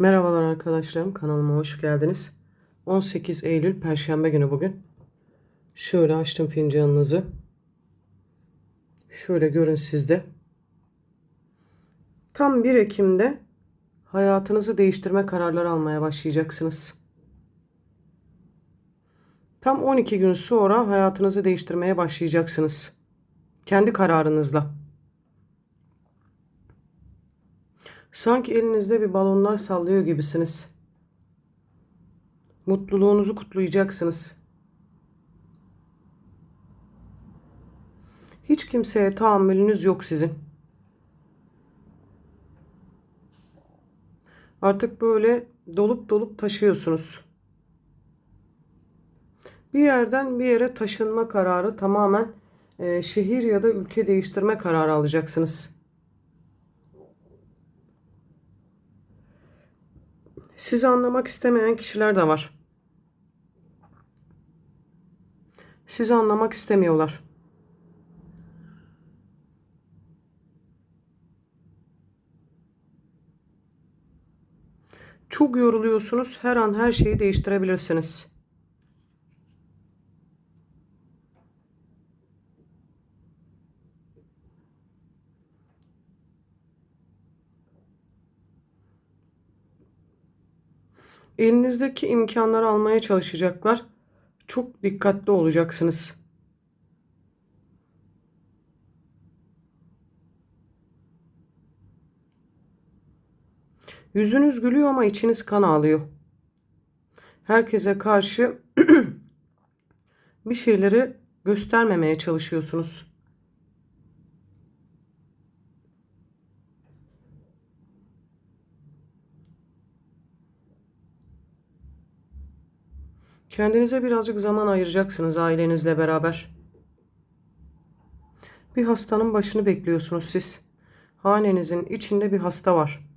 Merhabalar arkadaşlarım kanalıma hoş geldiniz. 18 Eylül Perşembe günü bugün. Şöyle açtım fincanınızı. Şöyle görün sizde. Tam 1 Ekim'de hayatınızı değiştirme kararları almaya başlayacaksınız. Tam 12 gün sonra hayatınızı değiştirmeye başlayacaksınız. Kendi kararınızla. Sanki elinizde bir balonlar sallıyor gibisiniz. Mutluluğunuzu kutlayacaksınız. Hiç kimseye tahammülünüz yok sizin. Artık böyle dolup dolup taşıyorsunuz. Bir yerden bir yere taşınma kararı tamamen e, şehir ya da ülke değiştirme kararı alacaksınız. Sizi anlamak istemeyen kişiler de var. Sizi anlamak istemiyorlar. Çok yoruluyorsunuz. Her an her şeyi değiştirebilirsiniz. Elinizdeki imkanları almaya çalışacaklar. Çok dikkatli olacaksınız. Yüzünüz gülüyor ama içiniz kan ağlıyor. Herkese karşı bir şeyleri göstermemeye çalışıyorsunuz. Kendinize birazcık zaman ayıracaksınız ailenizle beraber. Bir hastanın başını bekliyorsunuz siz. Hanenizin içinde bir hasta var.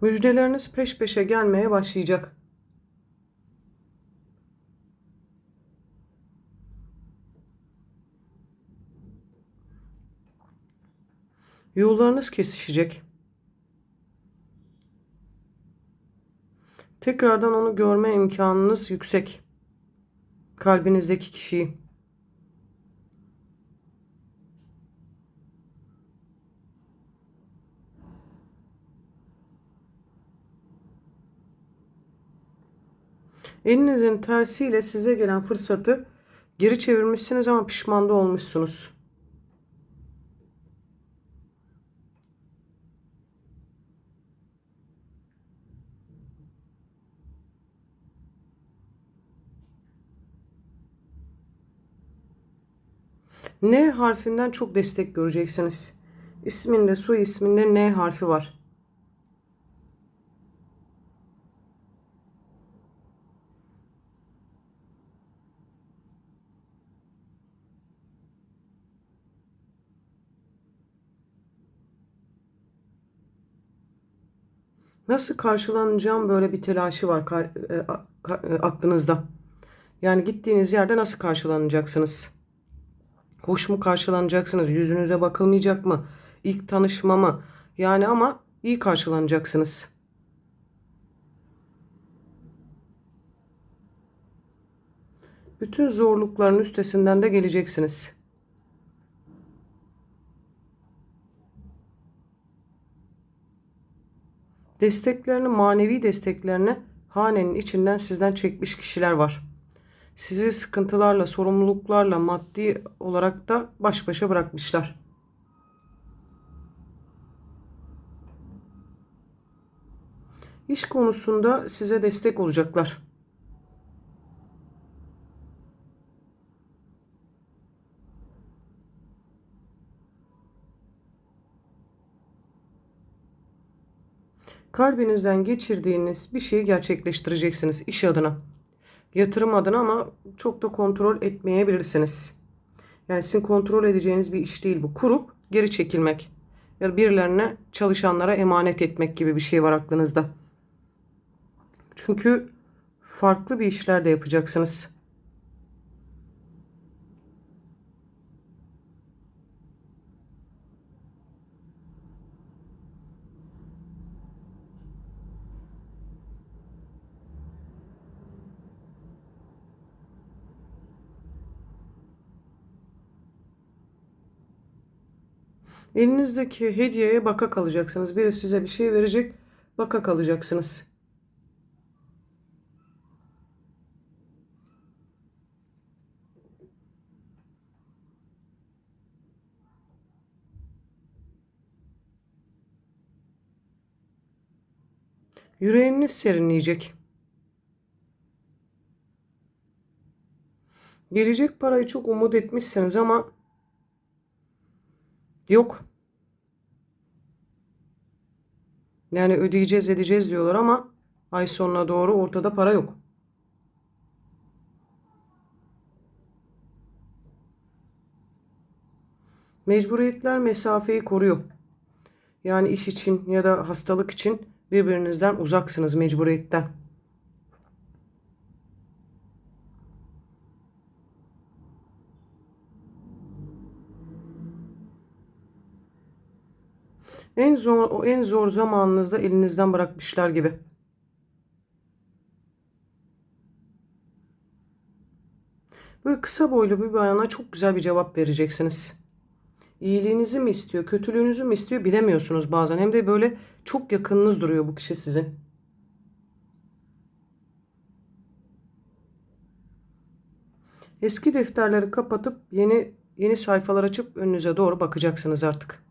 Müjdeleriniz peş peşe gelmeye başlayacak. Yollarınız kesişecek. Tekrardan onu görme imkanınız yüksek. Kalbinizdeki kişiyi. Elinizin tersiyle size gelen fırsatı geri çevirmişsiniz ama pişman da olmuşsunuz. N harfinden çok destek göreceksiniz. İsminde, soy isminde N harfi var. Nasıl karşılanacağım böyle bir telaşı var e, e, aklınızda. Yani gittiğiniz yerde nasıl karşılanacaksınız? Hoş mu karşılanacaksınız? Yüzünüze bakılmayacak mı? İlk tanışma mı? Yani ama iyi karşılanacaksınız. Bütün zorlukların üstesinden de geleceksiniz. Desteklerini, manevi desteklerini hanenin içinden sizden çekmiş kişiler var. Sizi sıkıntılarla, sorumluluklarla, maddi olarak da baş başa bırakmışlar. İş konusunda size destek olacaklar. Kalbinizden geçirdiğiniz bir şeyi gerçekleştireceksiniz iş adına. Yatırım adına ama çok da kontrol etmeyebilirsiniz. Yani sizin kontrol edeceğiniz bir iş değil bu. Kurup geri çekilmek ya da birilerine çalışanlara emanet etmek gibi bir şey var aklınızda. Çünkü farklı bir işler de yapacaksınız. Elinizdeki hediyeye baka kalacaksınız. Biri size bir şey verecek, baka kalacaksınız. Yüreğiniz serinleyecek. Gelecek parayı çok umut etmişsiniz ama yok. Yani ödeyeceğiz edeceğiz diyorlar ama ay sonuna doğru ortada para yok. Mecburiyetler mesafeyi koruyor. Yani iş için ya da hastalık için birbirinizden uzaksınız mecburiyetten. En zor o en zor zamanınızda elinizden bırakmışlar gibi. Böyle kısa boylu bir bayana çok güzel bir cevap vereceksiniz. İyiliğinizi mi istiyor, kötülüğünüzü mü istiyor bilemiyorsunuz bazen. Hem de böyle çok yakınınız duruyor bu kişi sizin. Eski defterleri kapatıp yeni yeni sayfalar açıp önünüze doğru bakacaksınız artık.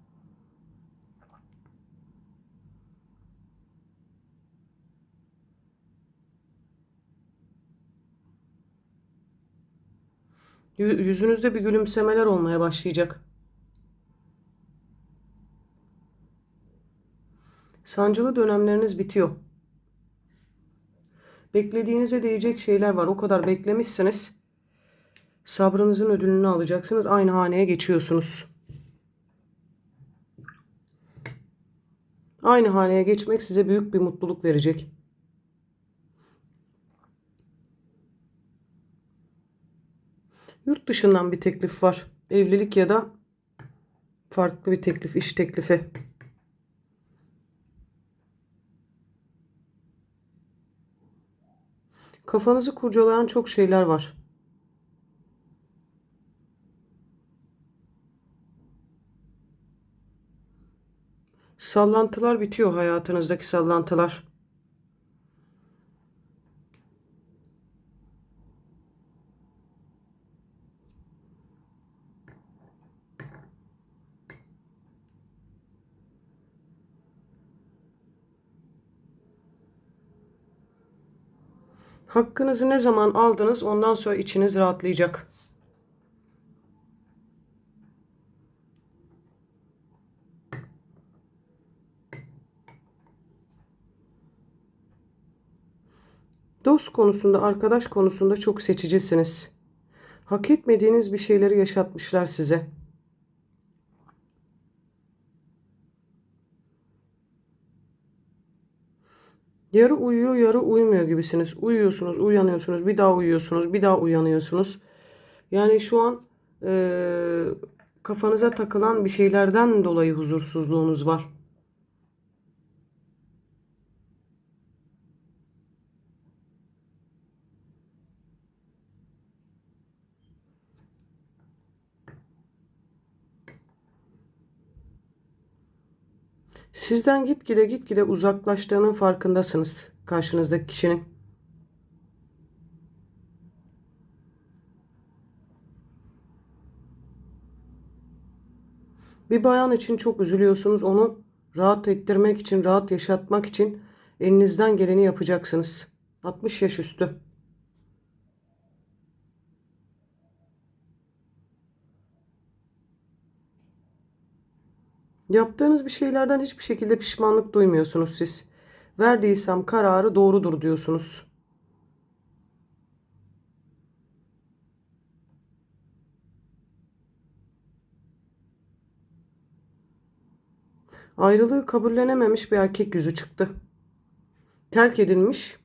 Yüzünüzde bir gülümsemeler olmaya başlayacak. Sancılı dönemleriniz bitiyor. Beklediğinize değecek şeyler var. O kadar beklemişsiniz. Sabrınızın ödülünü alacaksınız. Aynı haneye geçiyorsunuz. Aynı haneye geçmek size büyük bir mutluluk verecek. Yurt dışından bir teklif var. Evlilik ya da farklı bir teklif, iş teklifi. Kafanızı kurcalayan çok şeyler var. Sallantılar bitiyor hayatınızdaki sallantılar. Hakkınızı ne zaman aldınız ondan sonra içiniz rahatlayacak. Dost konusunda, arkadaş konusunda çok seçicisiniz. Hak etmediğiniz bir şeyleri yaşatmışlar size. Yarı uyuyor, yarı uyumuyor gibisiniz. Uyuyorsunuz, uyanıyorsunuz, bir daha uyuyorsunuz, bir daha uyanıyorsunuz. Yani şu an e, kafanıza takılan bir şeylerden dolayı huzursuzluğunuz var. Sizden gitgide gitgide uzaklaştığının farkındasınız karşınızdaki kişinin. Bir bayan için çok üzülüyorsunuz. Onu rahat ettirmek için, rahat yaşatmak için elinizden geleni yapacaksınız. 60 yaş üstü. Yaptığınız bir şeylerden hiçbir şekilde pişmanlık duymuyorsunuz siz. Verdiysem kararı doğrudur diyorsunuz. Ayrılığı kabullenememiş bir erkek yüzü çıktı. Terk edilmiş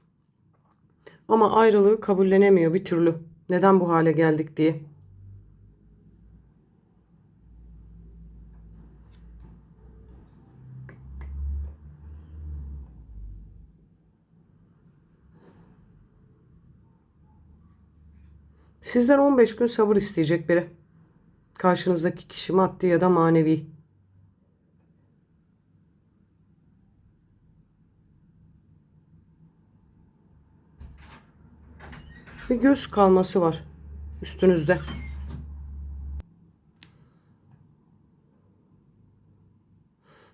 ama ayrılığı kabullenemiyor bir türlü. Neden bu hale geldik diye. Sizden 15 gün sabır isteyecek biri. Karşınızdaki kişi maddi ya da manevi. Ve göz kalması var üstünüzde.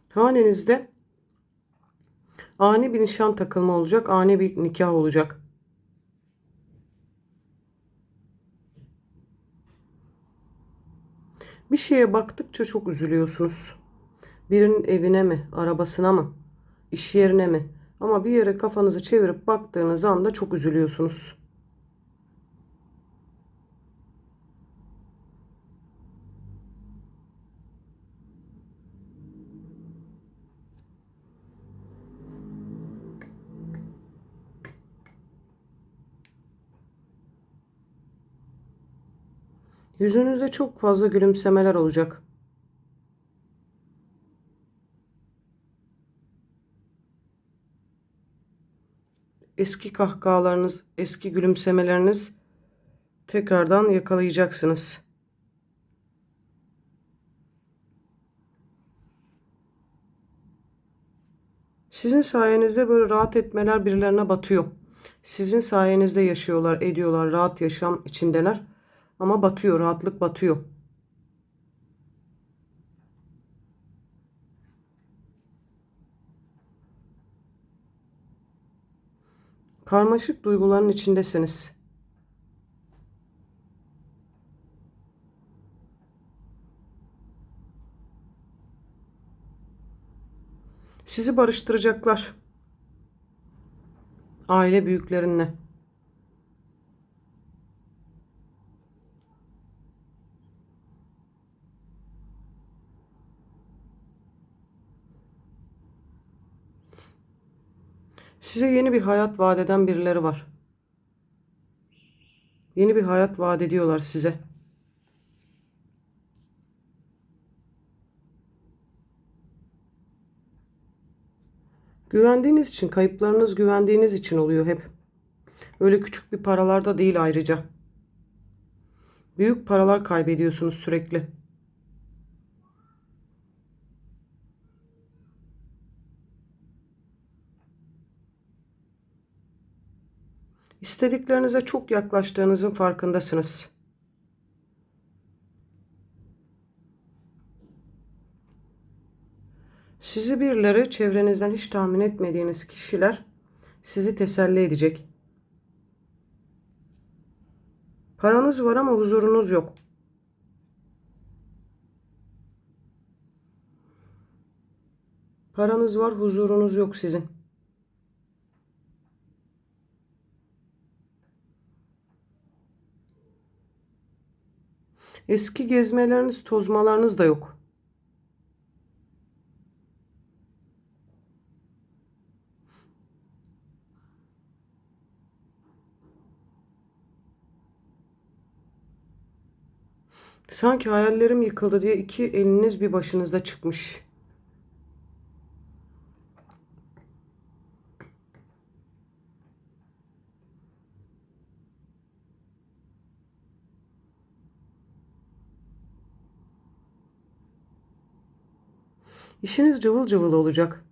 Hanenizde ani bir nişan takılma olacak, ani bir nikah olacak. Bir şeye baktıkça çok üzülüyorsunuz. Birinin evine mi, arabasına mı, iş yerine mi? Ama bir yere kafanızı çevirip baktığınız anda çok üzülüyorsunuz. Yüzünüzde çok fazla gülümsemeler olacak. Eski kahkahalarınız, eski gülümsemeleriniz tekrardan yakalayacaksınız. Sizin sayenizde böyle rahat etmeler birilerine batıyor. Sizin sayenizde yaşıyorlar, ediyorlar, rahat yaşam içindeler. Ama batıyor, rahatlık batıyor. Karmaşık duyguların içindesiniz. Sizi barıştıracaklar. Aile büyüklerinle. Size yeni bir hayat vaat eden birileri var. Yeni bir hayat vaat ediyorlar size. Güvendiğiniz için, kayıplarınız güvendiğiniz için oluyor hep. Öyle küçük bir paralarda değil ayrıca. Büyük paralar kaybediyorsunuz sürekli. İstediklerinize çok yaklaştığınızın farkındasınız. Sizi birileri çevrenizden hiç tahmin etmediğiniz kişiler sizi teselli edecek. Paranız var ama huzurunuz yok. Paranız var, huzurunuz yok sizin. Eski gezmeleriniz, tozmalarınız da yok. Sanki hayallerim yıkıldı diye iki eliniz bir başınızda çıkmış. İşiniz cıvıl cıvıl olacak.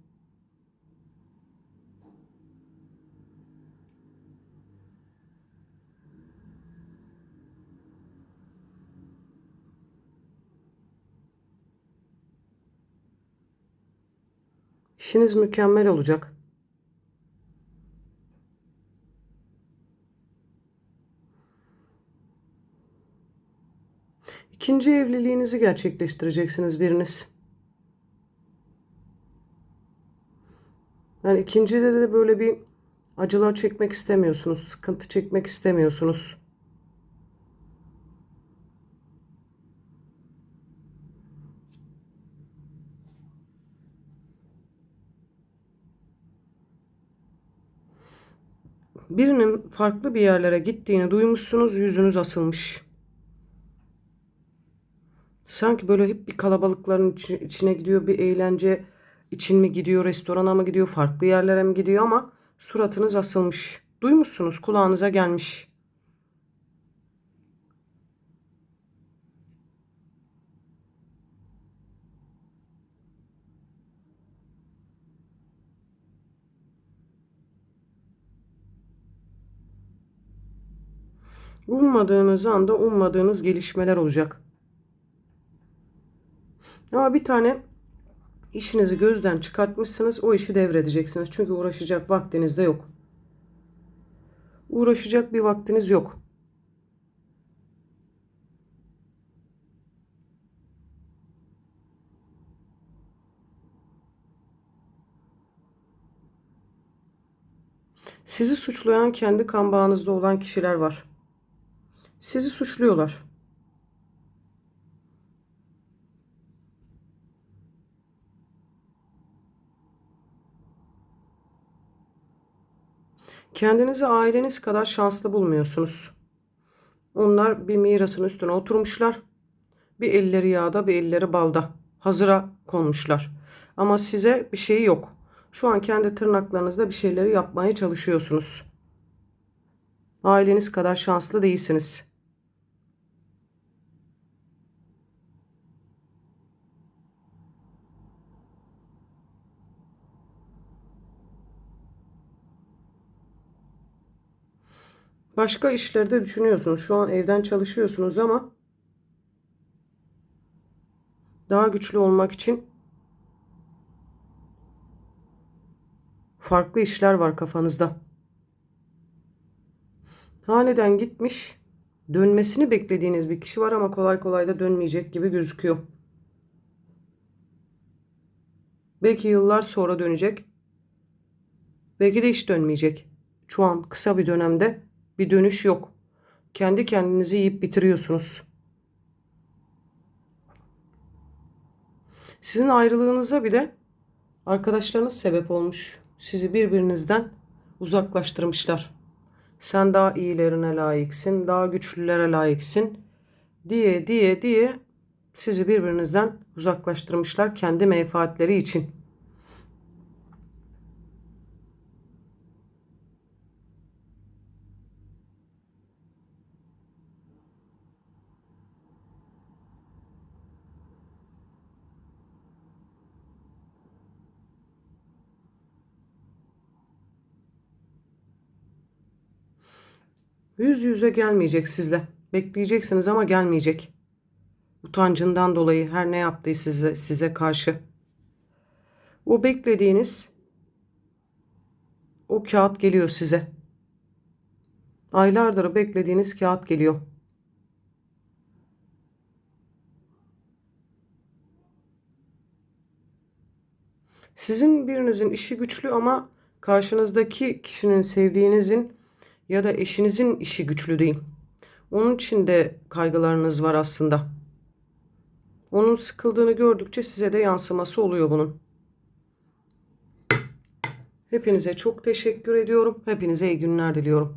İşiniz mükemmel olacak. İkinci evliliğinizi gerçekleştireceksiniz biriniz. Yani ikincide de böyle bir acılar çekmek istemiyorsunuz, sıkıntı çekmek istemiyorsunuz. Birinin farklı bir yerlere gittiğini duymuşsunuz, yüzünüz asılmış. Sanki böyle hep bir kalabalıkların içine gidiyor, bir eğlence için mi gidiyor, restorana mı gidiyor, farklı yerlere mi gidiyor ama suratınız asılmış. Duymuşsunuz, kulağınıza gelmiş. Ummadığınız anda ummadığınız gelişmeler olacak. Ama bir tane işinizi gözden çıkartmışsınız. O işi devredeceksiniz. Çünkü uğraşacak vaktiniz de yok. Uğraşacak bir vaktiniz yok. Sizi suçlayan kendi kan bağınızda olan kişiler var. Sizi suçluyorlar. Kendinizi aileniz kadar şanslı bulmuyorsunuz. Onlar bir mirasın üstüne oturmuşlar. Bir elleri yağda, bir elleri balda. Hazıra konmuşlar. Ama size bir şey yok. Şu an kendi tırnaklarınızda bir şeyleri yapmaya çalışıyorsunuz. Aileniz kadar şanslı değilsiniz. Başka işlerde düşünüyorsunuz. Şu an evden çalışıyorsunuz ama daha güçlü olmak için farklı işler var kafanızda. Haneden gitmiş, dönmesini beklediğiniz bir kişi var ama kolay kolay da dönmeyecek gibi gözüküyor. Belki yıllar sonra dönecek. Belki de hiç dönmeyecek. Şu an kısa bir dönemde bir dönüş yok. Kendi kendinizi yiyip bitiriyorsunuz. Sizin ayrılığınıza bir de arkadaşlarınız sebep olmuş. Sizi birbirinizden uzaklaştırmışlar. Sen daha iyilerine layıksın, daha güçlülere layıksın diye diye diye sizi birbirinizden uzaklaştırmışlar kendi menfaatleri için. Yüz yüze gelmeyecek sizle. Bekleyeceksiniz ama gelmeyecek. Utancından dolayı her ne yaptığı size, size karşı. O beklediğiniz o kağıt geliyor size. Aylardır beklediğiniz kağıt geliyor. Sizin birinizin işi güçlü ama karşınızdaki kişinin sevdiğinizin ya da eşinizin işi güçlü değil. Onun için de kaygılarınız var aslında. Onun sıkıldığını gördükçe size de yansıması oluyor bunun. Hepinize çok teşekkür ediyorum. Hepinize iyi günler diliyorum.